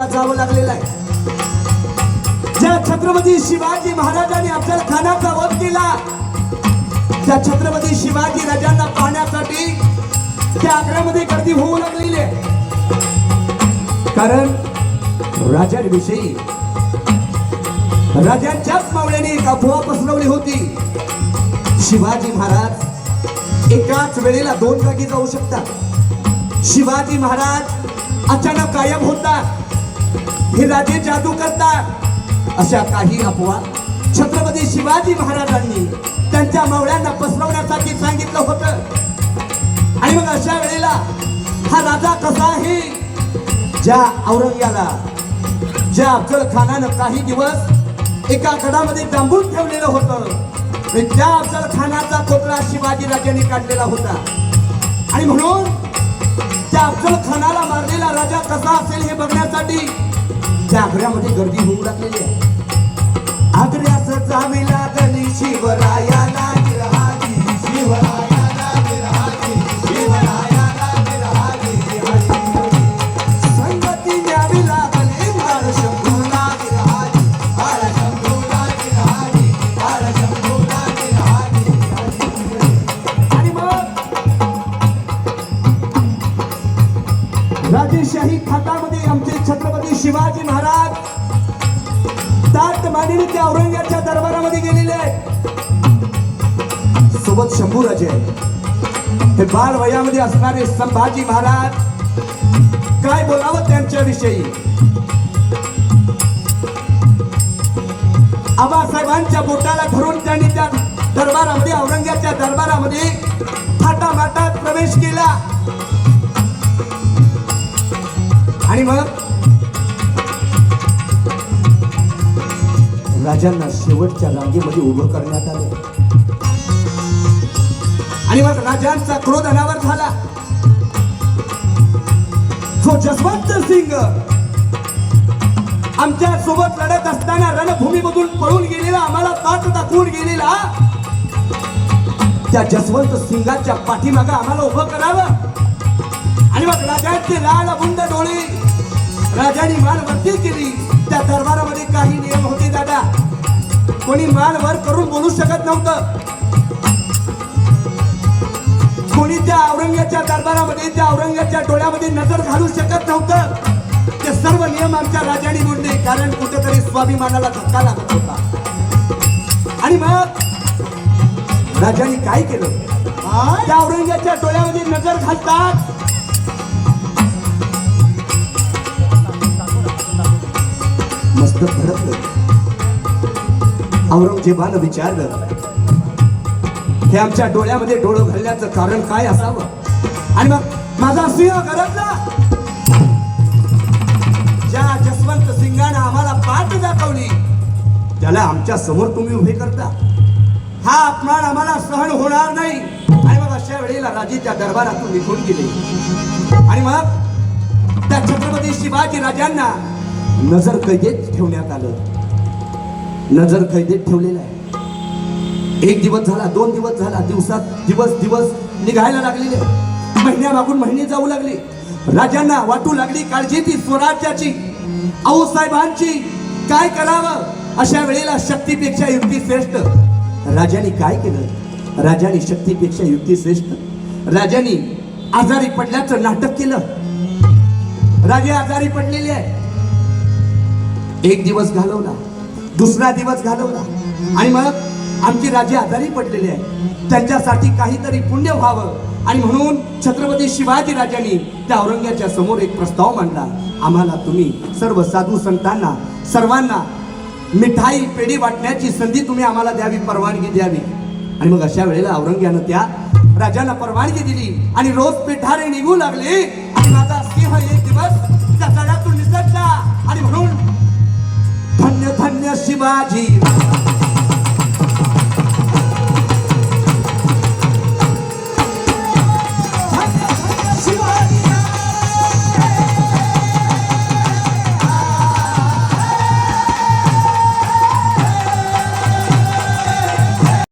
जावं लागलेलं आहे. ज्या छत्रपती शिवाजी महाराजांनी आपल्याला खानाचा वध केला त्या छत्रपती शिवाजी राजांना पाहण्यासाठी त्या आग्र्यामध्ये गर्दी होऊ लागलेली आहे. कारण राजांविषयी राजांच्याच मावळ्याने एक अफवा पसरवली होती. शिवाजी महाराज एकाच वेळेला दोन जागी जाऊ शकतात. शिवाजी महाराज अचानक कायम होतात. हे राजे जादू करतात. अशा काही अफवा छत्रपती शिवाजी महाराजांनी त्यांच्या मावळ्यांना पसरवण्यासाठी सांगितलं होतं. आणि मग अशा वेळेला हा राजा कसा आहे? ज्या औरंग्याला ज्या अफजल खानानं काही दिवस एका गडामध्ये डांबून ठेवलेलं होतं त्या अफजल खानाचा खोकला शिवाजी राजांनी काढलेला होता. आणि म्हणून त्या अफजल खानाला मारलेला राजा कसा असेल हे बघण्यासाठी त्या आग्र्यामध्ये गर्दी होऊ लागलेली आहे. आग्र्यास जावी लागली शिवराया. ताट मांडणी त्या औरंगाच्या दरबारामध्ये गेलेले आहेत. सोबत शंभूराजे हे बाल वयामध्ये असणारे संभाजी महाराज काय बोलावं त्यांच्याविषयी? आबासाहेबांच्या बोटाला धरून त्यांनी त्या दरबारामध्ये औरंगाच्या दरबारामध्ये थाटामाटात प्रवेश केला. आणि मग राजांना शेवटच्या रांगेमध्ये उभं करण्यात आलं. आणि मग राजांचा क्रोध अनावर झाला. जो जसवंत सिंग आमच्यासोबत लढत असताना रणभूमीमधून पळून गेलेला आम्हाला पाठ दाखवून गेलेला त्या जसवंत सिंगाच्या पाठीमागं आम्हाला उभं करावं. आणि मग राजांचे लाल बुंद राजाने मान वरती केली. त्या दरबारामध्ये काही नियम होते दादा. कोणी मान वर करून बोलू शकत नव्हतं. कोणी त्या औरंगाच्या दरबारामध्ये त्या औरंगाच्या डोळ्यामध्ये नजर घालू शकत नव्हतं. ते सर्व नियम आमच्या राजाने मोडले कारण कुठेतरी स्वाभिमानाला धक्का लागत होता. आणि मग राजाने काय केलं? त्या औरंगाच्या डोळ्यामध्ये नजर घालतात मस्त भडकलं. औरंगजेबानं विचारलं हे आमच्या डोळ्यामध्ये डोळं घालण्याचं कारण काय असावं? आणि मग माझा सिंह घरातला? ज्या जसवंत सिंगानं आम्हाला पाठ दाखवली त्याला आमच्यासमोर तुम्ही उभे करता. हा अपमान आम्हाला सहन होणार नाही. आणि मग अशा वेळेला राजे त्या दरबारातून निघून गेले. आणि मग त्या छत्रपती शिवाजी राजांना नजर कैदेत ठेवण्यात आलं. नजर कैदेत ठेवलेलं आहे. एक दिवस झाला दोन दिवस झाला दिवसात दिवस दिवस निघायला लागलेले. महिन्यामागून महिने जाऊ लागले. राजांना वाटू लागली काळजी ती स्वराज्याची आऊसाहेबांची काय करावं? अशा वेळेला शक्तीपेक्षा युक्ती श्रेष्ठ. राजाने काय केलं? राजाने शक्तीपेक्षा युक्ती श्रेष्ठ. राजाने आजारी पडल्याचं नाटक केलं. राजे आजारी पडलेले आहे एक दिवस घालवला दुसरा दिवस घालवला. आणि मग आमची राजे आजारी पडलेले आहे त्यांच्यासाठी काहीतरी पुण्य व्हावं. आणि म्हणून छत्रपती शिवाजी राजांनी त्या औरंगाच्या समोर एक प्रस्ताव मांडला. आम्हाला तुम्ही सर्व साधू संतांना सर्वांना मिठाई पेढी वाटण्याची संधी तुम्ही आम्हाला द्यावी परवानगी द्यावी. आणि मग अशा वेळेला औरंग्यानं त्या राजांना परवानगी दिली आणि रोज पेठारे निघू लागले. आणि माझा सिंह एक दिवस त्या तळ्यातून निसटला. आणि म्हणून धन्य धन्य शिवाजी.